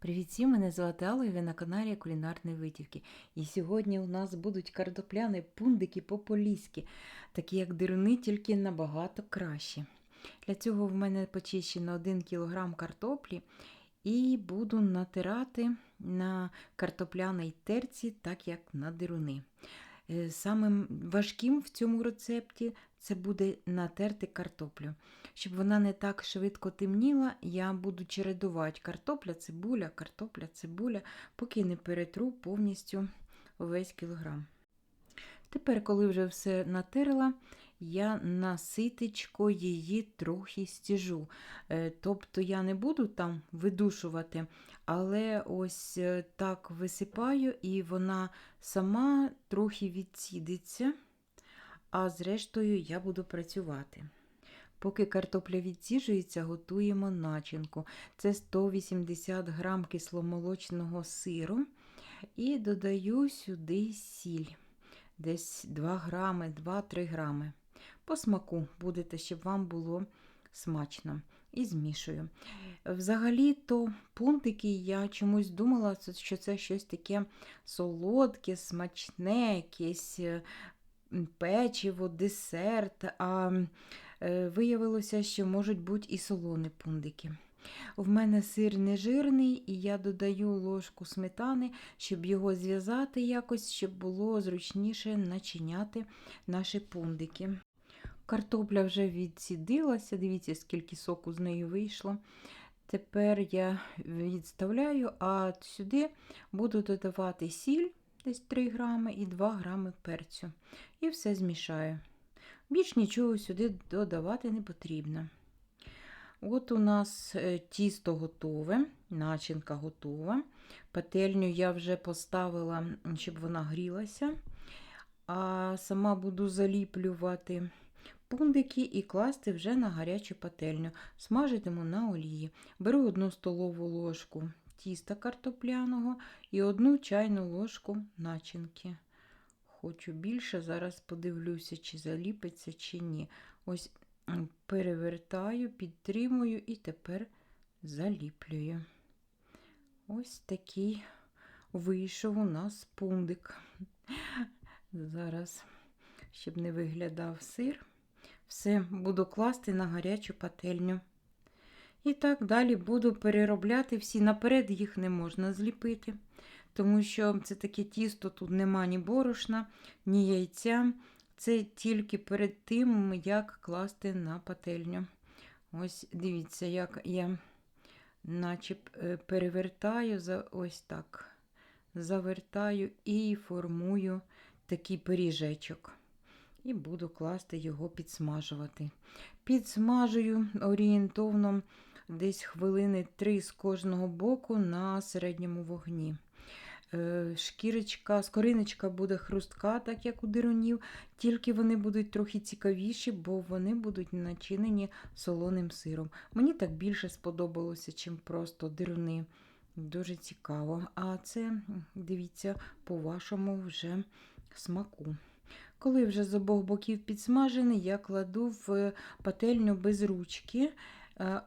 Привіт мене звати Алла, і ви на каналі Кулінарної витівки. І сьогодні у нас будуть картопляни пундики по-поліськи, такі як дируни, тільки набагато кращі. Для цього в мене почищено 1 кг картоплі і буду натирати на картопляний терці, так як на дируни. Е, Самим важким в цьому рецепті це буде натерти картоплю. Щоб вона не так швидко темніла, я буду чередувати картопля, цибуля, картопля, цибуля, поки не перетру повністю весь кілограм. Тепер, коли вже все натерла, я на її трохи стіжу. Е, Тобто я не буду там видушувати, але ось е, так висипаю, і вона сама трохи відсідиться, а зрештою я буду працювати. Поки картопля відсіжується, готуємо начинку. Це 180 грам кисломолочного сиру. І додаю сюди сіль. Десь 2 грами, 2-3 грами. По смаку будете, щоб вам було смачно. І змішую. Взагалі-то пунктики я чомусь думала, що це щось таке солодке, смачне, якесь е, печиво, десерт. А е, виявилося, що можуть бути і солоні пундики. В мене сир не жирний, і я додаю ложку сметани, щоб його зв'язати якось, щоб було зручніше начиняти наші пундики. Картопля вже відсідилася, дивіться, скільки соку з неї вийшло. Тепер я відставляю, а сюди буду додавати сіль, десь 3 грами і 2 грами перцю. І все змішаю. Більш нічого сюди додавати не потрібно. От у нас е, тісто готове, начинка готова. Пательню я вже поставила, щоб вона грілася. А сама буду заліплювати пундики і класти вже на гарячу пательню. Смажитиму на олії. Беру одну столову ложку тіста картопляного і одну чайну ложку начинки. Хочу більше, зараз подивлюся, чи заліпиться, чи ні. Ось перевертаю, підтримую і тепер заліплюю. Ось такий вийшов у нас пундик. Зараз, щоб не виглядав сир, все буду класти на гарячу пательню. І так далі буду переробляти всі. Наперед їх не можна зліпити, тому що це таке тісто, тут нема ні борошна, ні яйця. Це тільки перед тим, як класти на пательню. Ось дивіться, як я наче перевертаю, ось так, завертаю і формую такий пиріжечок. І буду класти його підсмажувати. Підсмажую орієнтовно десь хвилини 3 з кожного боку на середньому вогні. Шкірочка, скориночка буде хрустка, так як у дирунів, тільки вони будуть трохи цікавіші, бо вони будуть начинені солоним сиром. Мені так більше сподобалося, чим просто дируни. Дуже цікаво. А це, дивіться, по вашому вже смаку. Коли вже з обох боків підсмажений, я кладу в пательню без ручки.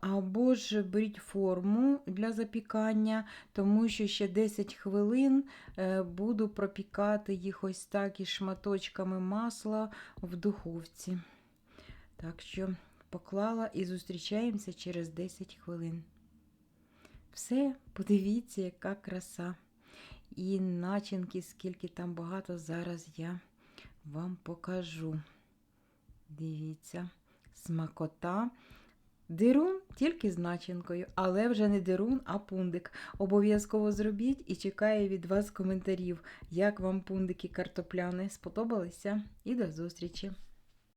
Або ж беріть форму для запікання, тому що ще 10 хвилин буду пропікати їх ось так із шматочками масла в духовці. Так що поклала і зустрічаємося через 10 хвилин. Все, подивіться, яка краса. І начинки, скільки там багато, зараз я вам покажу. Дивіться, смакота. Дирун тільки з начинкою, але вже не дирун, а пундик. Обов'язково зробіть і чекаю від вас коментарів, як вам пундики картопляни сподобалися. І до зустрічі!